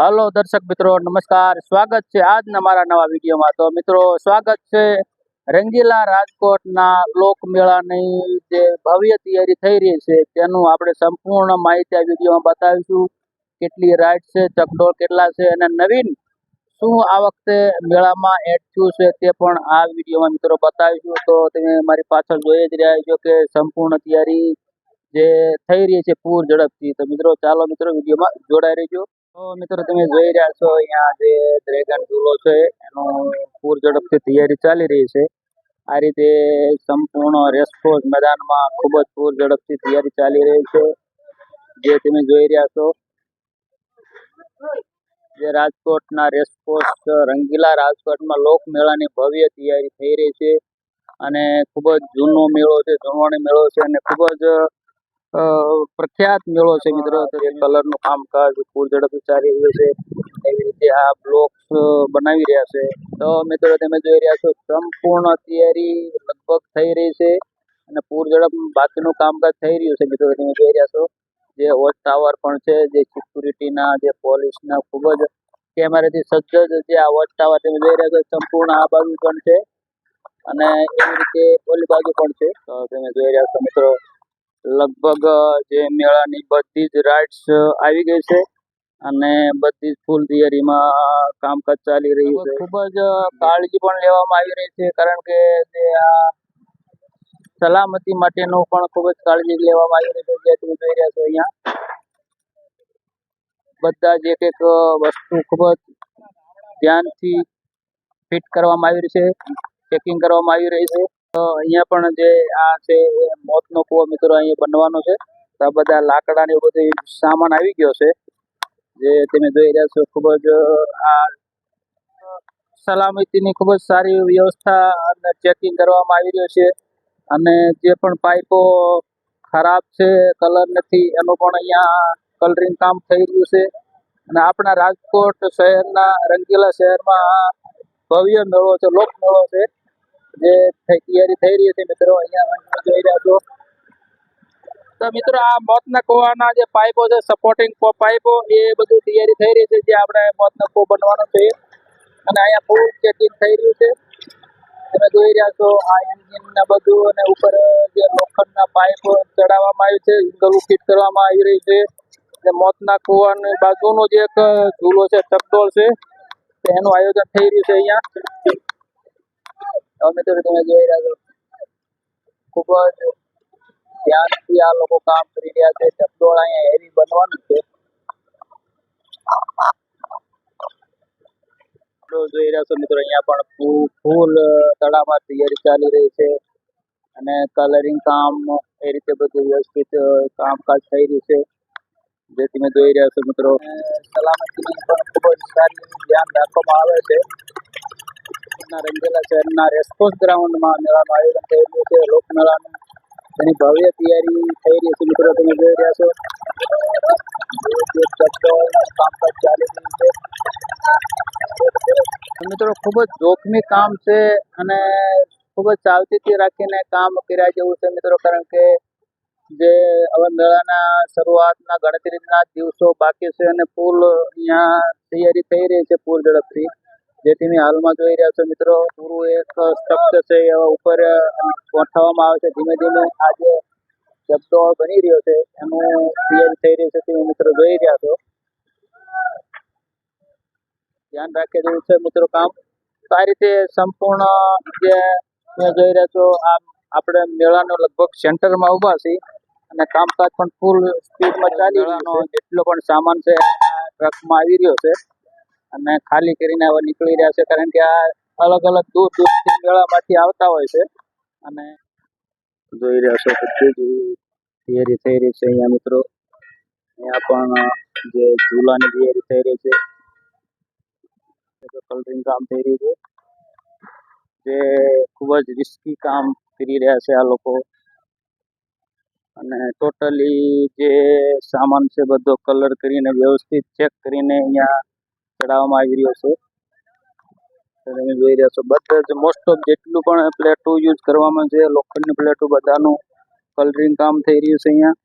Hello દર્શક મિત્રો, નમસ્કાર. સ્વાગત છે આજના મારા નવા વિડીયોમાં. તો મિત્રો, સ્વાગત છે રંગીલા રાજકોટના લોકમેળાની જે ભવ્ય તૈયારી થઈ રહી છે, તેનું આપણે સંપૂર્ણ માહિતી આ વિડીયોમાં બતાવીશું. કેટલી રાઈડ છે, ચકડોળ કેટલા છે અને નવીન શું આ વખતે મેળામાં એડ થયું છે તે પણ આ વિડીયોમાં મિત્રો બતાવીશું. તો તમે મારી પાછળ જોઈ જ રહ્યા છો કે સંપૂર્ણ તૈયારી જે થઈ રહી છે પૂર ઝડપથી. તો મિત્રો, ચાલો મિત્રો વિડીયોમાં જોડાઈ રહેજો. મિત્રો તમે જોઈ રહ્યા છો અહીંયા જે ડ્રેગન ઝૂલો છે, એનું પૂર ઝડપથી તૈયારી ચાલી રહી છે. આ રીતે સંપૂર્ણ રેસકોર્સ મેદાનમાં ખૂબ જ પૂર ઝડપથી તૈયારી ચાલી રહી છે. જે તમે જોઈ રહ્યા છો, જે રાજકોટના રેસકોર્સ રંગીલા રાજકોટમાં લોકમેળાની ભવ્ય તૈયારી થઈ રહી છે. અને ખૂબ જ જૂનો મેળો છે, જૂનવાણી મેળો છે અને ખૂબ જ પ્રખ્યાત મેળો છે મિત્રો. કલરનું કલરનું કામકાજ પૂર ઝડપથી ચાલી રહ્યું છે. એવી રીતે આ બ્લોક્સ બનાવી રહ્યા છે. તો મિત્રો તમે જોઈ રહ્યા છો સંપૂર્ણ તૈયારી લગભગ થઈ રહી છે અને પૂર ઝડપ બાકીનું કામકાજ થઈ રહ્યું છે મિત્રો. તમે જોઈ રહ્યા છો જે વોચ ટાવર પણ છે જે સિક્યુરિટીના જે પોલીસના ખૂબ જ કેમેરાથી સજ્જ જે આ વોચ ટાવર તમે જોઈ રહ્યા છો સંપૂર્ણ આ બાજુ પણ છે અને એવી રીતે ઓલી બાજુ પણ છે. તો તમે જોઈ રહ્યા છો મિત્રો લગભગ જે મેળાની બધી જ રાઇડ્સ આવી ગઈ છે. અને બધી જ ફૂલ તૈયારીમાં કામકાજ ચાલી રહ્યું છે. ખૂબ જ કાળજી પણ લેવામાં આવી રહી છે કારણ કે જે આ સલામતી માટેનું પણ ખૂબ જ કાળજી લેવામાં આવી રહી છે જે તમે જોઈ રહ્યા છો અહીંયા. બધા જ એક એક વસ્તુ ખૂબ જ ધ્યાનથી ફિટ કરવામાં આવી રહી છે ચેકિંગ કરવામાં આવી રહી છે. અહીંયા પણ જે આ છે, એ મોતનો કૂવો મિત્રો અહીંયા બનવાનો છે. તો આ બધા લાકડા ને બધું સામાન આવી ગયો છે, જે તમે જોઈ રહ્યા છો. ખૂબ જ, આ, સલામતીની ખૂબ જ સારી વ્યવસ્થા અને ચેકિંગ કરવામાં આવી રહ્યો છે. અને જે પણ પાઇપો ખરાબ છે કલર નથી, એનું પણ અહીંયા કલરિંગ કામ થઈ રહ્યું છે. અને આપણા રાજકોટ શહેરના, રંગીલા શહેરમાં ભવ્ય મેળો છે લોક મેળો છે. જે તૈયારી થઈ રહી હતી મિત્રો, અહીંયા જોઈ રહ્યા છો. તો મિત્રો, આ મોતના કૂવાના જે પાઇપો છે સપોર્ટિંગ પાઇપો, એ બધું તૈયારી થઈ રહી છે, જે આપણે મોતનો કૂવો બનવાનો છે. અને અહીંયા ફૂલ ચેકિંગ થઈ રહ્યું છે. તમે જોઈ રહ્યા છો, આ એન્જિન ને બધું અને ઉપર જે લોખંડના પાઇપ ચડાવવામાં આવ્યું છે ગળું ફિટ કરવામાં આવી રહી છે. અને મોતના કૂવાની બાજુનો જે એક ઝૂલો છે ટકડોળ છે, તેનું આયોજન થઈ રહ્યું છે અહીંયા. હવે તો તમે જોઈ રહ્યા છો. ખૂબ જ ધ્યાનથી આ લોકો કામ કરી રહ્યા છે. ચકડોળ અહીંયા એરી બનવાનું છે. જોઈ રહ્યા છો મિત્રો, અહીંયા પણ ફૂલ તળાવમાં તૈયારી ચાલી રહી છે. અને કલરિંગ કામ એ રીતે બધું વ્યવસ્થિત કામકાજ થઈ રહ્યું છે. જે તમે જોઈ રહ્યા છો મિત્રો. સલામતી પણ ખૂબ જ સારી ધ્યાન રાખવામાં આવે છે. ના રંગેલા શહેરના રેસકોર્સ ગ્રાઉન્ડમાં મેળાનું આયોજન રહ્યું છે. લોકમેળાનું તેની ભવ્ય તૈયારી થઈ રહી છે. મિત્રો, તમે જોઈ રહ્યું છે. મિત્રો, ખૂબ જ જોખમી કામ છે અને ખૂબ જ સાવચેતી રાખીને કામ કર્યા જેવું છે મિત્રો, કારણ કે જે હવે મેળાના શરૂઆતના ગણતરીના દિવસો બાકી છે અને પુલ અહીંયા તૈયારી થઈ રહી છે, પૂર ઝડપથી. જે તમે હાલમાં જોઈ રહ્યા છો મિત્રો, પૂરું એક સ્તબ્ધ છે, એવા ઉપર ગોઠવવામાં આવે છે. ધીમે ધીમે આ જે શબ્દો બની રહ્યો છે, એનું ક્લિયર થઈ રહ્યું છે તમે મિત્રો જોઈ રહ્યા છો. ધ્યાન રાખે જેવું છે મિત્રો કામ. આ રીતે સંપૂર્ણ જે તમે જોઈ રહ્યા છો આ આપણે મેળાનો લગભગ સેન્ટરમાં ઊભા છીએ અને કામકાજ પણ ફૂલ સ્પીડમાં ચાલી રહ્યું જેટલો પણ સામાન છે ટ્રકમાં આવી રહ્યો છે. અને ખાલી કરીને હવે નીકળી રહ્યા છે. કારણ કે આ અલગ અલગ દૂર દૂરથી મેળામાંથી આવતા હોય છે. અને જોઈ રહ્યા છો તૈયારી થઈ રહી છે અહીંયા મિત્રો. અહીંયા પણ જે ઝૂલાની તૈયારી થઈ રહી છે. કલરિંગ કામ થઈ રહ્યું છે. જે ખૂબ જ રિસ્કી કામ કરી રહ્યા છે આ લોકો. અને ટોટલી જે સામાન છે બધો કલર કરીને, વ્યવસ્થિત ચેક કરીને અહીંયા ચડાવવામાં આવી રહ્યો છે. તમે જોઈ રહ્યા છો, બધા જ મોસ્ટ ઓફ જેટલું પણ પ્લેટો યુઝ કરવામાં છે, લોખંડની પ્લેટો, બધાનું કલરિંગ કામ થઈ રહ્યું છે અહીંયા.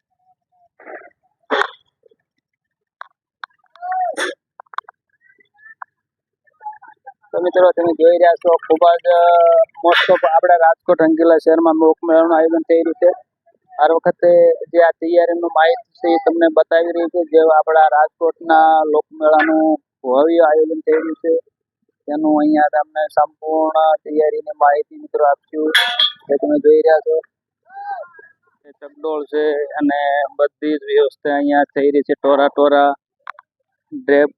તો મિત્રો તમે જોઈ રહ્યા છો, ખૂબ જ મોસ્ટ ઓફ આપણા રાજકોટ રંગીલા શહેરમાં લોકમેળાનું આયોજન થઈ રહ્યું છે. આ વખતે જે આ તૈયારીનું માહિતી છે એ તમને બતાવી રહ્યું છે જે આપણા રાજકોટના લોકમેળાનું ભવ્ય આયોજન રહ્યું છે. તેનું અહીંયા તમને સંપૂર્ણ તૈયારીની માહિતી મિત્રો આપશું. જે તમે જોઈ રહ્યા છો. ચકડોળ છે અને બધી જ વ્યવસ્થા અહીંયા થઈ રહી છે. ટોરા ટોરા બ્રેક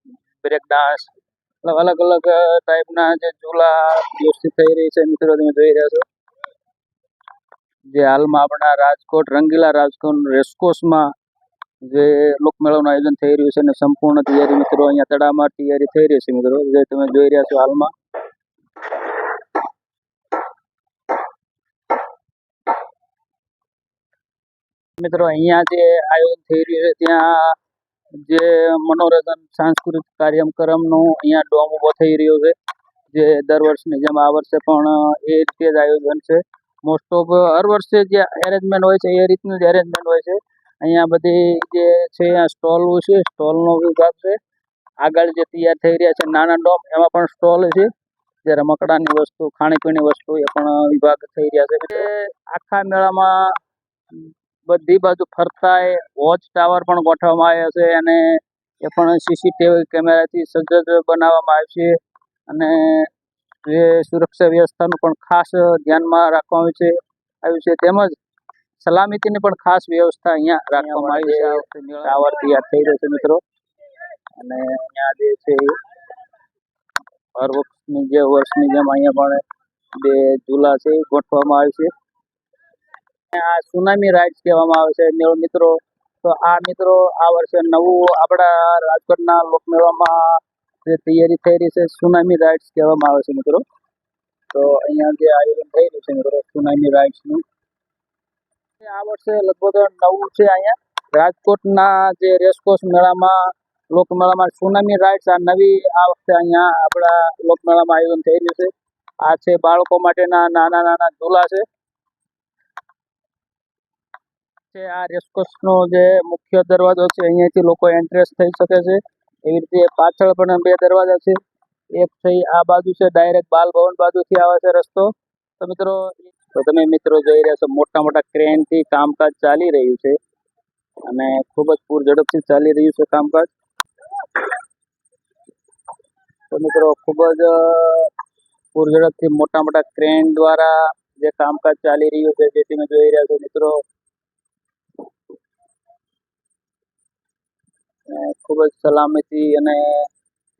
બ્રેક ડાન્સ અલગ અલગ ટાઈપના જે ઝૂલા વ્યવસ્થિત થઈ રહી છે મિત્રો, તમે જોઈ રહ્યા છો. જે હાલમાં આપણા રાજકોટ રંગીલા રાજકોટ રેસકોર્સમાં જે લોકમેળાનું આયોજન થઈ રહ્યું છે અને સંપૂર્ણ તૈયારી મિત્રો અહીંયા તડામાર તૈયારી થઈ રહી છે મિત્રો. જે તમે જોઈ રહ્યા છો હાલમાં. મિત્રો, અહીંયા જે આયોજન થઈ રહ્યું છે, ત્યાં જે મનોરંજન, સાંસ્કૃતિક કાર્યક્રમનું અહીંયા ડોમ ઊભો થઈ રહ્યો છે. જે દર વર્ષની જેમ આ વર્ષે પણ એ રીતે જ આયોજન છે. મોસ્ટ ઓફ હર વર્ષે જે એરેન્જમેન્ટ હોય છે, એ રીતનું જ એરેન્જમેન્ટ હોય છે. અહીંયા બધી જે છે, આ સ્ટોલ છે, સ્ટોલનો વિભાગ છે. આગળ જે તૈયાર થઈ રહ્યા છે, નાના ડોમ, એમાં પણ સ્ટોલ છે. જે રમકડાની વસ્તુ ખાણીપીણી વસ્તુ એ પણ વિભાગ થઈ રહ્યા છે. આખા મેળામાં બધી બાજુ ફરતા વોચ ટાવર પણ ગોઠવવામાં આવ્યા છે અને એ પણ સીસીટીવી કેમેરાથી સજ્જ બનાવવામાં આવ્યું છે. અને જે સુરક્ષા વ્યવસ્થાનું પણ ખાસ ધ્યાનમાં રાખવામાં છે, આવ્યું છે. તેમજ સલામતીની પણ ખાસ વ્યવસ્થા અહીંયા રાખવામાં આવી છે. ટાવર તૈયાર થઈ રહ્યો છે મિત્રો. અને અહીંયા જે છે હર વખતની જે વર્ષની જેમ અહીંયા પણ બે ઝૂલા છે ગોઠવવામાં આવે છે. આ સુનામી રાઇડ્સ કહેવામાં આવે છે. મિત્રો તો આ મિત્રો આ વર્ષે નવું આપણા રાજકોટના લોકમેળામાં જે તૈયારી થઈ રહી છે સુનામી રાઇડ્સ કહેવામાં આવે છે મિત્રો. તો અહીંયા જે આયોજન થઈ રહ્યું છે મિત્રો સુનામી રાઇડ્સનું આ વર્ષે લગભગ નવું છે અહીંયા. રાજકોટના જે રેસકોર્સ મેળામાં, લોકમેળામાં સુનામી રાઇડ્સ આ નવી આ વખતે અહીંયા આપણા લોકમેળામાં આયોજન થઈ રહ્યું છે. આ છે બાળકો માટેના નાના નાના ઝૂલા છે. છે આ રેસકોર્સનો જે મુખ્ય દરવાજો છે, અહીંયાથી લોકો એન્ટ્રેસ થઈ શકે છે. એવી રીતે પાછળ પણ બે દરવાજા છે. એક થઈ આ બાજુ છે ડાયરેક્ટ બાલ ભવન બાજુથી આવે છે રસ્તો. તો મિત્રો તો તમે મિત્રો જોઈ રહ્યા છો, મોટા મોટા ક્રેનથી કામકાજ ચાલી રહ્યું છે. અને ખૂબ જ પૂર ઝડપથી ચાલી રહ્યું છે કામકાજ. તો મિત્રો ખૂબ જ પૂર ઝડપથી મોટા મોટા ક્રેન દ્વારા જે કામકાજ ચાલી રહ્યું છે, જે તમે જોઈ રહ્યા છો મિત્રો. ખૂબ જ સલામતી અને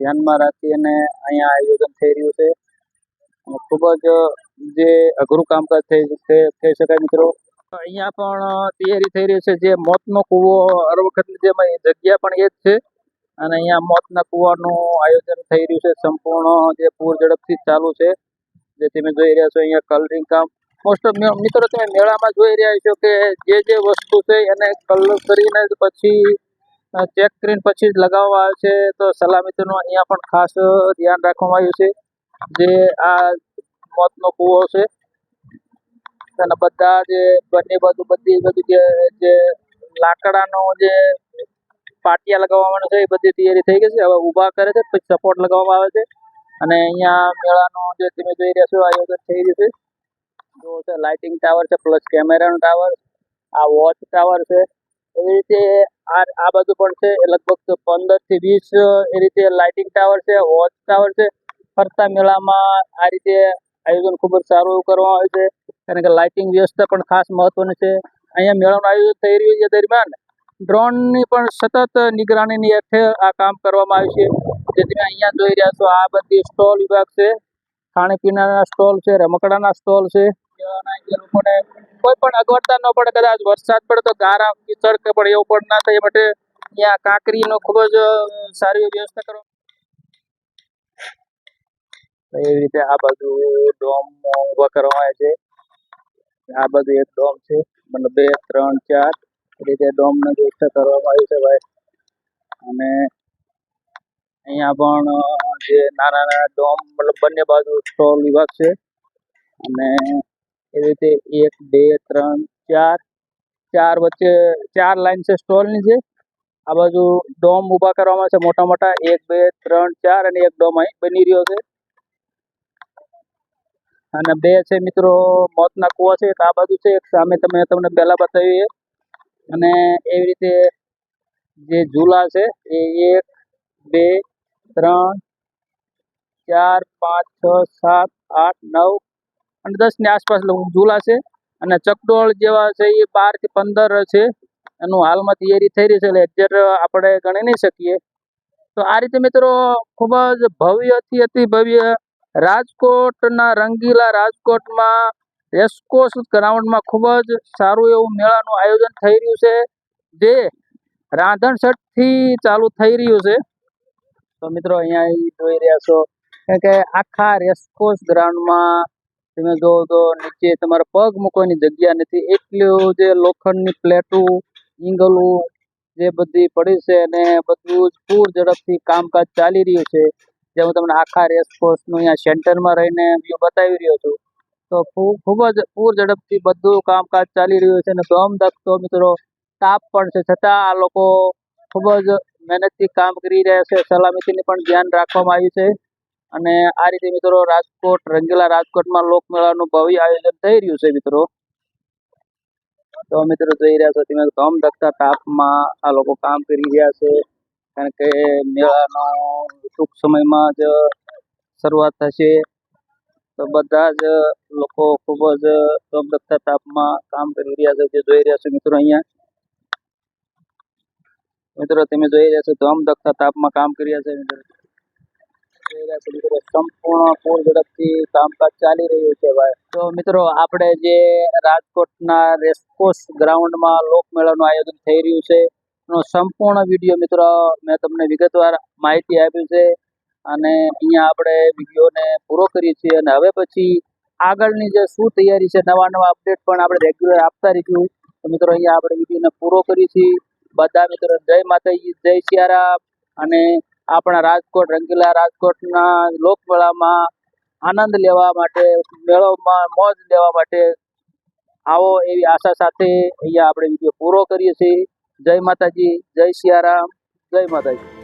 ધ્યાનમાં રાખી અને અહીંયા આયોજન થઈ રહ્યું છે. ખૂબ જ જે અઘરું કામકાજ થઈ થઈ શકાય મિત્રો? અહીંયા પણ તૈયારી થઈ રહી છે જે મોતનો કૂવો હર વખતની જેમ જગ્યા પણ એ જ છે. અને અહીંયા મોતના કૂવાનું આયોજન થઈ રહ્યું છે, સંપૂર્ણ જે પૂર ઝડપથી ચાલુ છે. જે તમે જોઈ રહ્યા છો અહીંયા કલરિંગ કામ. મોસ્ટ ઓફ મિત્રો તમે મેળામાં જોઈ રહ્યા છો કે જે જે વસ્તુ છે એને કલર કરીને પછી ચેક કરીને પછી જ લગાવવામાં આવે છે. તો સલામતીનું અહીંયા પણ ખાસ ધ્યાન રાખવામાં આવ્યું છે. જે આ મોતનો કૂવો છે. અને બધા જે બંને બાજુ બધી બધી જે લાકડાનો જે પાટિયા લગાવવાનો છે, એ બધી તૈયારી થઈ ગઈ છે. હવે ઊભા કરે છે, પછી સપોર્ટ લગાવવામાં આવે છે. અને અહીંયા મેળાનું જે તમે જોઈ રહ્યા છો, આયોજન થઈ રહ્યું છે. જો છે લાઇટિંગ ટાવર છે પ્લસ કેમેરાનો ટાવર આ વોચ ટાવર છે. એવી રીતે આ આ બાજુ પણ છે લગભગ પંદરથી વીસ એ રીતે લાઇટિંગ ટાવર છે વોચ ટાવર છે. ફરતા મેળામાં આ રીતે આયોજન ખૂબ જ સારું એવું કરવામાં આવે છે. કારણ કે લાઇટિંગ વ્યવસ્થા પણ ખાસ મહત્વની છે. અહીંયા મેળાનું આયોજન થઈ રહ્યું છે. દરમિયાન ડ્રોનની પણ સતત નિગરાનીની હેઠળ આ કામ કરવામાં આવ્યું છે. જેથી અહીંયા જોઈ રહ્યા છો, આ બધી સ્ટોલ વિભાગ છે. ખાણીપીણાના સ્ટોલ છે, રમકડાના સ્ટોલ છે. લોકોને કોઈ પણ અગવડતા ન પડે. કદાચ વરસાદ પડે તો ગારા કીચડ કે પડે એવું પણ ના થાય. માટે અહીંયા કાંકરીનો ખૂબ જ સારી વ્યવસ્થા કરવા એવી રીતે આ બાજુ ડોમ ઊભા કરવામાં આવે છે. આ બાજુ એક ડોમ છે. મતલબ બે, ત્રણ, ચાર એ રીતે ડોમની વ્યવસ્થા કરવામાં આવી છે ભાઈ. અને અહીંયા પણ જે નાના નાના ડોમ, મતલબ બંને બાજુ સ્ટોલ વિભાગ છે. અને એવી રીતે એક, બે, ત્રણ, ચાર ચાર વચ્ચે ચાર લાઈન છે સ્ટોલની છે આ બાજુ ડોમ ઊભા કરવામાં છે મોટા મોટા એક, બે, ત્રણ, ચાર અને એક ડોમ અહીં બની રહ્યો છે. અને બે છે મિત્રો, મોતના કુવા છે, એક આ બાજુ છે, એક સામે તમે તમને પહેલા બતાવીએ. અને એવી રીતે જે ઝૂલા છે, એ એક, બે, ત્રણ, ચાર, પાંચ, છ, સાત, આઠ, નવ અને દસની આસપાસ ઝૂલા છે. અને ચકડોળ જેવા છે, એ બારથી પંદર છે. એનું હાલમાં તૈયારી થઈ રહી છે, એટલે એક્ઝેક્ટ આપણે ગણી નહીં શકીએ. તો આ રીતે મિત્રો, ખૂબ જ ભવ્યથી અતિ ભવ્ય રાજકોટના રંગીલા રાજકોટમાં રેસકોર્સ ગ્રાઉન્ડમાં ખૂબ જ સારું એવું મેળાનું આયોજન થઈ રહ્યું છે, જે રાંધણસઠથી ચાલુ થઈ રહ્યું છે. તો મિત્રો અહીંયા જોઈ રહ્યા છો કારણ કે આખા રેસકોર્સ ગ્રાઉન્ડમાં તમે જો તો નીચે તમારે પગ મૂકવાની જગ્યા નથી, એટલું જે લોખંડની પ્લેટું ઈંગલું જે બધી પડી છે અને બધું જ પૂર ઝડપથી કામકાજ ચાલી રહ્યું છે. જે તમને આખા રેસકોર્સનું અહીંયા સેન્ટરમાં રહીને વ્યૂ બતાવી રહ્યો છું. તો ખૂબ જ પૂર ઝડપથી બધું કામકાજ ચાલી રહ્યું છે અને ધોમ ધકતો મિત્રો તાપ પણ છે. છતાં આ લોકો ખૂબ જ મહેનતથી કામ કરી રહ્યા છે. સલામતીની પણ ધ્યાન રાખવામાં આવ્યું છે. અને આ રીતે મિત્રો રાજકોટ, રંગીલા રાજકોટમાં લોકમેળાનું ભવ્ય આયોજન થઈ રહ્યું છે મિત્રો. તો મિત્રો જોઈ રહ્યા છો તમે ધમ ધકતા તાપમાં આ લોકો કામ કરી રહ્યા છે. કારણ કે મેળાનો ટૂંક સમયમાં જ શરૂઆત થશે. તો બધા જ લોકો ખૂબ જ ધમ તાપમાં કામ કરી રહ્યા છે. જે જોઈ રહ્યા છો મિત્રો અહીંયા. મિત્રો, તમે જોઈ રહ્યા છો ધકતા તાપમાં કામ કરી રહ્યા છો મિત્રો, સંપૂર્ણ પૂર ઝડપથી કામકાજ ચાલી રહ્યું છે ભાઈ. તો મિત્રો, આપણે જે રાજકોટના રેસકોર્સ ગ્રાઉન્ડમાં લોકમેળાનું આયોજન થઈ રહ્યું છે. એનો સંપૂર્ણ વીડિયો મિત્રો મેં તમને વિગતવાર માહિતી આપી છે અને અહીંયા આપણે વિડીયોને પૂરો કરીએ છીએ અને હવે પછી આગળની જે શું તૈયારી છે, નવા નવા અપડેટ પણ આપણે રેગ્યુલર આપતા રહીશું. તો મિત્રો અહીંયા આપણે વિડીયોને પૂરો કરીએ છીએ. બધા મિત્રો જય માતાજી, જય સિયારામ અને આપણા રાજકોટ, રંગીલા રાજકોટના લોકમેળામાં આનંદ લેવા માટે, મેળોમાં મોજ લેવા માટે આવો એવી આશા સાથે અહીંયા આપણે વીડિયો પૂરો કરીએ છીએ. જય માતાજી જય સિયારામ જય માતાજી.